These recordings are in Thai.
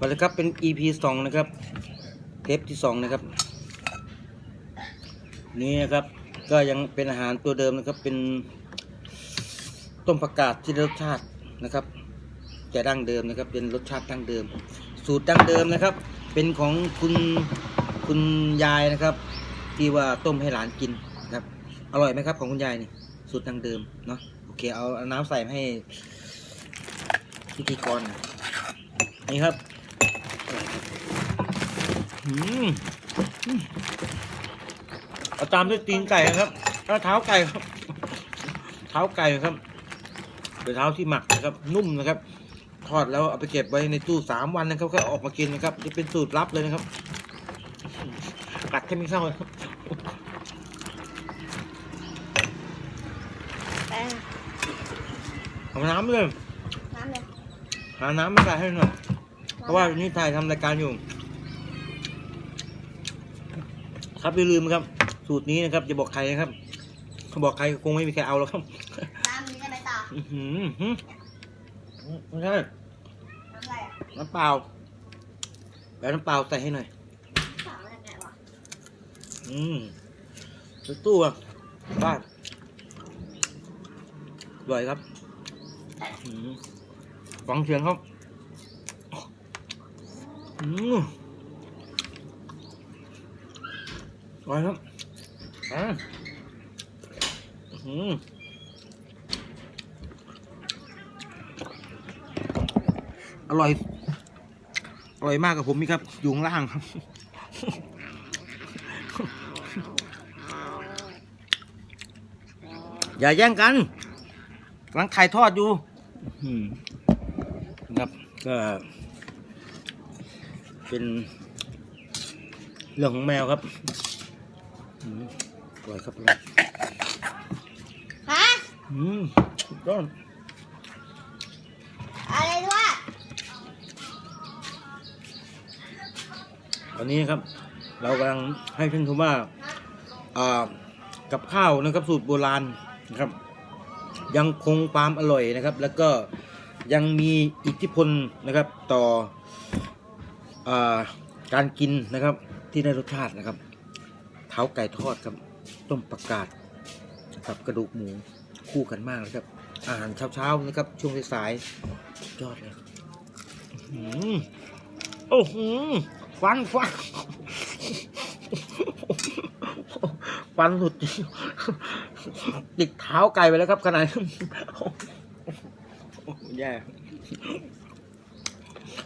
มาเลยครับเป็น EP สองนะครับ เทปที่สองนะครับ นี่นะครับ ก็ยังเป็นอาหารตัวเดิมนะครับ เป็นต้มผักกาดที่รสชาตินะครับจะดั้งเดิมนะครับ เป็นรสชาติดั้งเดิม สูตรดั้งเดิมนะครับ เป็นของคุณคุณยายนะครับ ที่ว่าต้มให้หลานกินนะครับ อร่อยไหมครับของคุณยายนี่สูตรดั้งเดิมเนาะโอเคเอาน้ำใส่ให้พิธีกรหน่อยนี่ครับ เอาตามด้วยตีนไก่นะครับแล้วเท้าไก่ครับ เท้าไก่ครับเป็นเท้าที่หมักนะครับ นุ่มนะครับทอดแล้วเอาไปเก็บไว้ในตู้สามวันนะครับก็ออกมากินนะครับจะเป็นสูตรลับเลยนะครับ กัดแค่ไม่เข้าครับเอาน้ำเลยน้ำเลยหาน้ำมาใส่ให้หน่อยเพราะว่านนี้ถ่ายทำรายการอยู่ ครับอย่าลืมนะครับ สูตรนี้นะครับอย่าบอกใครนะครับเขาบอกใครคงไม่มีใครเอาแล้วครับน้ำนี้ได้ไหมต่ออื้อหือหือไม่ใช่น้ำอะไรอะน้ำเปล่าแล้วน้ำเปล่าใส่ให้หน่อย สามอะไรไงวะอืมซื้อตู้อะบ้านอร่อยครับอื้อหือฟังเสียงครับอืมอ ร่อยครับอ่าอืมอร่อย อร่อยมากกับผมนี่ครับ อยู่ข้างล่างครับ อย่าแย่งกันกำลังไข่ทอดอยู่อืมนะครับก็ เป็นเรื่องของแมวครับ อืมอร่อยครับอร่อยฮะอืมสุดยอดอะไรด้วยตอนนี้ครับ เรากำลังให้ท่านชมว่าอ่ากับข้าวนะครับสูตรโบราณนะครับ ยังคงความอร่อยนะครับ แล้วก็ยังมีอิทธิพลนะครับต่ออาการกินนะครับที่ได้รสชาตินะครับ เท้าไก่ทอดครับต้มประกาศกับกระดูกหมูคู่กันมากเลยครับ อาหารเช้าๆนะครับ ช่วงสายๆสุดยอดเลยอื้อหือโอ้โหฟันฟันฟันหลุดติดเท้าไก่ไปแล้วครับขนาดนี้โอ้โหแย่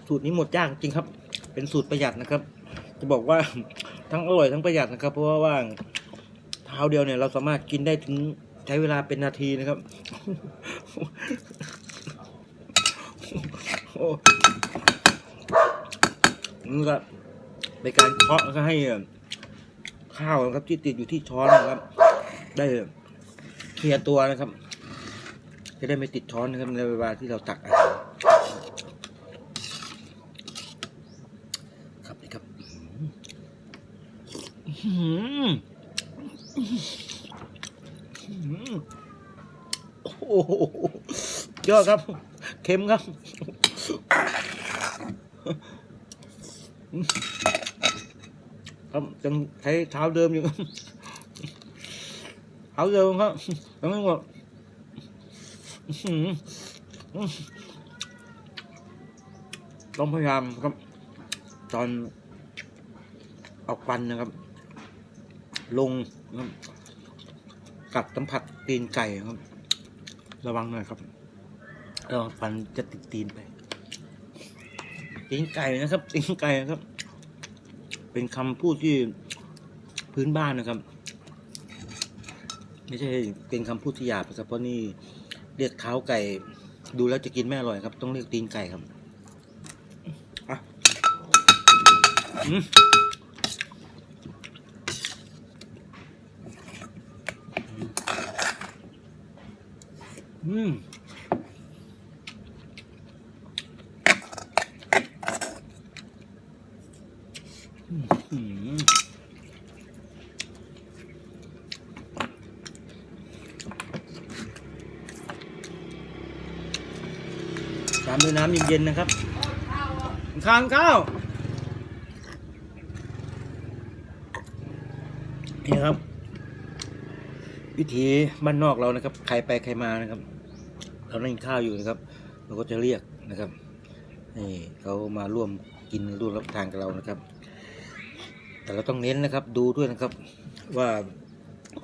สูตรนี้หมดยากจริงครับ เป็นสูตรประหยัดนะครับ จะบอกว่า ทั้งอร่อยทั้งประหยัดนะครับ เพราะว่าว่างเท้าเดียวเนี่ยเราสามารถกินได้ถึงใช้เวลาเป็นนาทีนะครับ นี่ก็เป็นการเคาะแล้วก็ให้ข้าวนะครับ ที่ติดอยู่ที่ช้อนนะครับ ได้เคลียร์ตัวนะครับ จะได้ไม่ติดช้อนนะครับในเวลาที่เราตักอาหารครับนี่ครับอื้อหืออื้อหือ โอ้โหยอดครับ เค็มครับ ครับยังใช้เท้าเดิมอยู่ครับเท้าเดิมครับยังไม่หมดต้องพยายามครับ ตอนเออกฟันนะครับ ลงกับกัดสัมผัสตีนไก่ครับ ระวังหน่อยครับเออฟันจะติดตีนไปตีนไก่นะครับตีนไก่นะครับ เป็นคำพูดที่พื้นบ้านนะครับ ไม่ใช่เป็นคำพูดที่หยาบนะครับเพราะนี่เรียกเท้าไก่ ดูแล้วจะกินไม่อร่อยครับ ต้องเรียกตีนไก่ครับอะ อืมอืมอืมตามด้วยน้ำเย็นๆนะครับทานข้าวนี่ครับ วิถีบ้านนอกเรานะครับ ใครไปใครมานะครับ เรานั่งกินข้าวอยู่นะครับ เราก็จะเรียกนะครับนี่เขามาร่วมกินร่วมรับประทานกับเรานะครับ แต่เราต้องเน้นนะครับดูด้วยนะครับว่า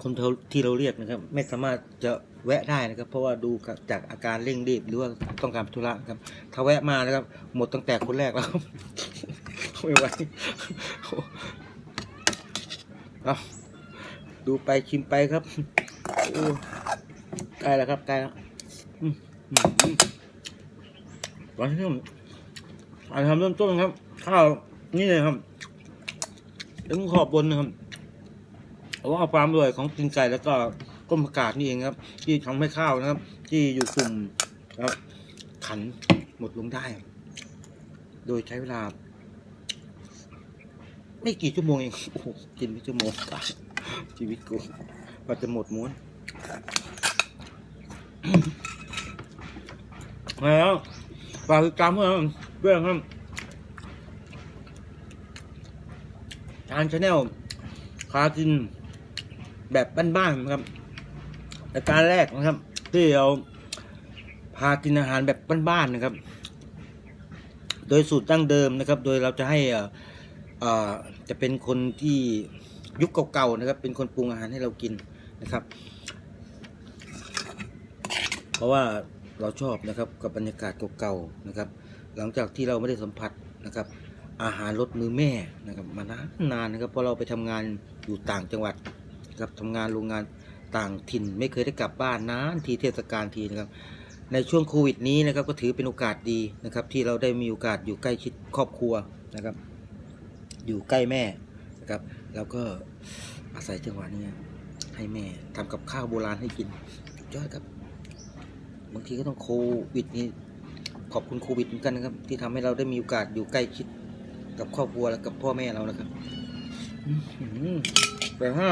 คนที่เราเรียกนะครับ ไม่สามารถจะแวะได้นะครับ เพราะว่าดูจากอาการเร่งรีบหรือว่าต้องการธุระครับ ถ้าแวะมานะครับ หมดตั้งแต่คนแรกแล้ว ไม่ไหวเอาดูไปชิมไปครับโอ้ใกล้แล้วครับใกล้แล้ว ตอนที่ผมอันทำเริ่มต้นครับ ข้าวนี่เลยครับถึงขอบบนนะครับเพราะว่าความอร่อยของตีนไก่แล้วก็ก้มผักกาดนี่เองครับ ที่ทำให้ข้าวนะครับ ที่อยู่กลุ่มครับขันหมดลงได้ โดยใช้เวลา ไม่กี่ชั่วโมงเองโอ้กินไม่ชั่วโมงตาชีวิตกูกว่าจะหมดม้วน แล้วฝากติดตามเพื่อนเพื่อนครับทางชาแนลคากินแบบบ้านๆนะครับรายการแรกนะครับ ที่เราพากินอาหารแบบบ้านๆนะครับ โดยสูตรดั้งเดิมนะครับ โดยเราจะให้อ่อเอ่อจะเป็นคนที่ยุคเก่าๆนะครับ เป็นคนปรุงอาหารให้เรากินนะครับ เพราะว่า เราชอบนะครับกับบรรยากาศเก่าๆนะครับ หลังจากที่เราไม่ได้สัมผัสนะครับ อาหารรสมือแม่นะครับมานานนานนะครับเพราะเราไปทำงานอยู่ต่างจังหวัดนะครับทำงานโรงงานต่างถิ่น ไม่เคยได้กลับบ้านนานทีเทศกาลทีนะครับ ในช่วงโควิดนี้นะครับก็ถือเป็นโอกาสดีนะครับ ที่เราได้มีโอกาสอยู่ใกล้ชิดครอบครัวนะครับ อยู่ใกล้แม่นะครับแล้วก็อาศัยจังหวะนี้ให้แม่ทำกับข้าวโบราณให้กินยอดครับ บางทีก็ต้องโควิดนี้ขอบคุณโควิดเหมือนกันนะครับ ที่ทำให้เราได้มีโอกาสอยู่ใกล้ชิดกับครอบครัวและกับพ่อแม่เรานะครับแต่ถ้า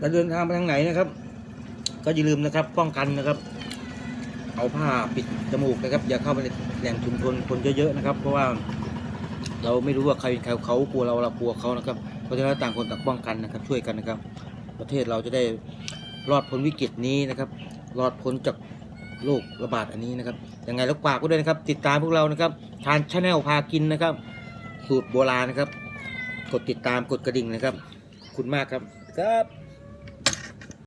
จะเดินทางไปทางไหนนะครับ ก็อย่าลืมนะครับ ป้องกันนะครับ เอาผ้าปิดจมูกนะครับ อย่าเข้าไปในแหล่งชุมชนคนเยอะๆนะครับ เพราะว่าเราไม่รู้ว่าใครเป็นใครเขากลัวเราเรากลัวเขานะครับเพราะฉะนั้นต่างคนต่างป้องกันนะครับ ช่วยกันนะครับ ประเทศเราจะได้รอดพ้นวิกฤตนี้นะครับ รอดพ้นจากโรคระบาดอันนี้นะครับยังไงแล้วฝากก็ด้วยนะครับ ติดตามพวกเรานะครับ ทานชาแนลพากินนะครับ สูตรโบราณนะครับ กดติดตามกดกระดิ่งนะครับ ขอบคุณมากครับครับ